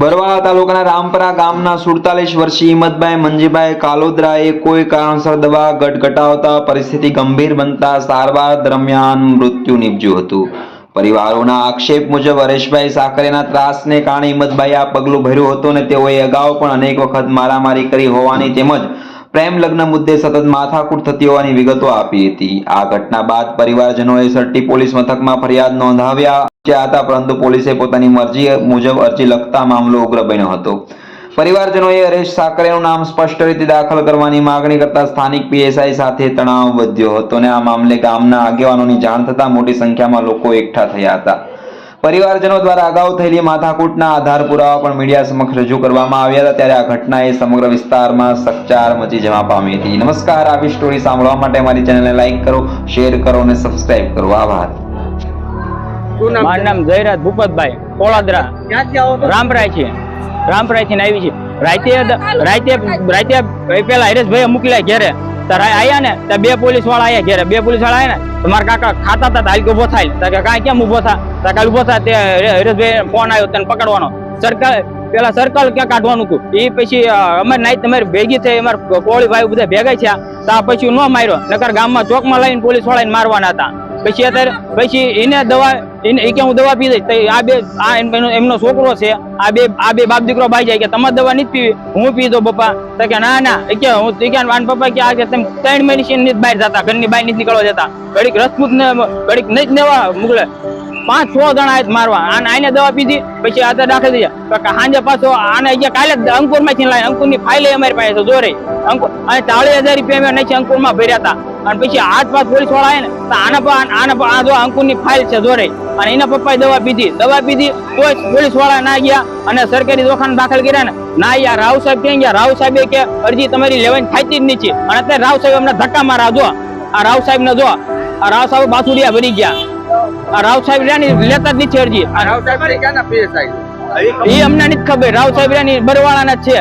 બરવાળા તાલુકાના રામપરા ગામના સુડતાલીસ વર્ષીય હિંમતભાઈ મંજીભાઈ કાલોદરાએ કોઈ કારણસર દવા ગટગટાવતા પરિસ્થિતિ ગંભીર બનતા સારવાર દરમિયાન મૃત્યુ નીપજ્યું હતું. પરિવારોના આક્ષેપ મુજબ હરેશભાઈ સાકરેના ત્રાસને કારણે હિંમતભાઈ આ પગલું ભર્યું હતું અને તેઓએ અગાઉ પણ અનેક વખત મારામારી કરી હોવાની તેમજ પ્રેમ લગ્ન મુદ્દે સતત માથાકૂટ થતી હોવાની વિગતો આપી હતી. આ ઘટના બાદ પરિવારજનોએ સરટી પોલીસ મથકમાં ફરિયાદ નોંધાવ્યા. હતા, પરંતુ પોલીસે પોતાની મરજી મુજબ અરજી લખતા મામલો ઉગ્ર બન્યો હતો. પરિવારજનોએ હરેશ સાકરેનું નામ સ્પષ્ટ રીતે દાખલ કરવાની માગણી કરતા સ્થાનિક પીએસઆઈ સાથે તણાવ વધ્યો હતો અને આ મામલે ગામના આગેવાનોની જાણ થતાં મોટી સંખ્યામાં લોકો એકઠા થયા હતા. પરિવારજનો દ્વારા અગાઉ થયેલી માથાકૂટના આધાર પુરાવા પણ મીડિયા સમક્ષ રજૂ કરવામાં આવ્યા હતા, ત્યારે આ ઘટનાએ સમગ્ર વિસ્તારમાં સકચાર મચી જવા પામી હતી. નમસ્કાર આવી સ્ટોરી સાંભળવા માટે અમારી ચેનલને લાઈક કરો, શેર કરો અને સબસ્ક્રાઇબ કરો. આભાર. મારું નામ જયરાજ ભૂપતભાઈ કોળાદરા. રામરાય છે? રામરાયથી આવી છે રાતે રાતે રાતે પેલા હરેશભાઈ મોકલ્યા ઘેરે. તાર આયા ને ત્યાં બે પોલીસવાળા આયા ઘેરે. બે પોલીસવાળા આયા ને તો મારા કાકા ખાતા હતા હાલ ઊભો થાય. તો કે કાંઈ કેમ ઊભો થા? તો કાલ ઊભો થા તે હરેશભાઈ ફોન આવ્યો તને પકડવાનો. સર્કલ પેલા સર્કલ ક્યાં કાઢવાનું હતું એ પછી અમારે નાઈ તમારી ભેગી થઈ અમારા કોળી ભાઈ બધા ભેગા છે તો પછી ન માર્યો. નકર ગામમાં ચોકમાં લઈને પોલીસ વાળાને મારવાના હતા. પછી અત્યારે, પછી એને દવા, એને એ કે હું દવા પી દઈશ આ બે, આ એમ- એમનો છોકરો છે, આ બે આ બે બાપ દીકરો ભાઈ જાય કે તમારે દવા નથી પીવી, હું પી દો પપ્પા. તો કે ના ના કે હું કે વાન પપ્પા કે આ કે તમે ત્રણ મહિને બહાર જતા, ઘરની બહાર નથી નીકળવા જતા. ઘડીક રસપૂત ને ઘડીક નહીં જ નેવા મોકલે. પાંચ છ જણા મારવા. અને આને દવા પીધી, પછી આ દાખલ થઈ જાય તો સાંજે પાછો આને અહીંયા કાલે અંકુરમાંથી લાવી અંકુરની ફાઇલ અમારી પાસે જોરે અંકુર અને ચાલીસ હજાર રૂપિયા અમે નહીં અંકુરમાં ભર્યા હતા. અને પછી આઠ પાસ પોલીસવાળા આવે ને, તો આના પર આના પર આ જો અંકુરની ફાઇલ છે જોરે અને એના પપ્પાએ દવા પીધી. દવા પીધી કોઈ પોલીસવાળા ના ગયા અને સરકારી દવાખાને દાખલ કર્યા ને. ના યાર રાવ સાહેબ ક્યાં ગયા? રાવ સાહેબે કે અરજી તમારી લેવાની થાતી જ નથી અને અત્યારે રાવ સાહેબ અમને ધક્કા મારા, જો. આ રાવ સાહેબ ને જો. આ રાવ સાહેબ બાસુડિયા ભરી ગયા. રાવ સાહેબ રહ્યા લેતા જ નથી અરજી રાવ સાહેબ ક્યાંના PSI? એ અમને નથી ખબર. રાવ સાહેબ રહ્યા બરવાળાના છે.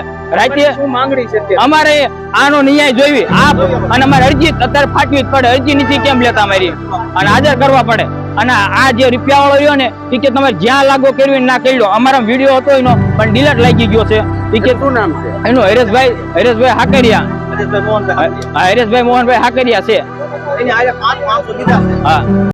અમારે આનો ન્યાય જોઈવી. આપ અને અમારે અરજી અત્યારે ફાટવી જ પડે. અરજી નથી કેમ લેતા અમારી? અને હાજર કરવા પડે. અને આ જે રૂપિયા વાળો રહ્યો ને એ કે તમે જ્યાં લાગો કરવી ના કરી લો અમારા વીડિયો હતો એનો પણ ડિલેટ લાગી ગયો છે. એ કે શું નામ છે? એનું હરેશભાઈ હરેશભાઈ હાકરિયા. હરેશભાઈ મોહનભાઈ. હાકરિયા છે. એની આજે પાંચ માણસો દીધા છે. હા.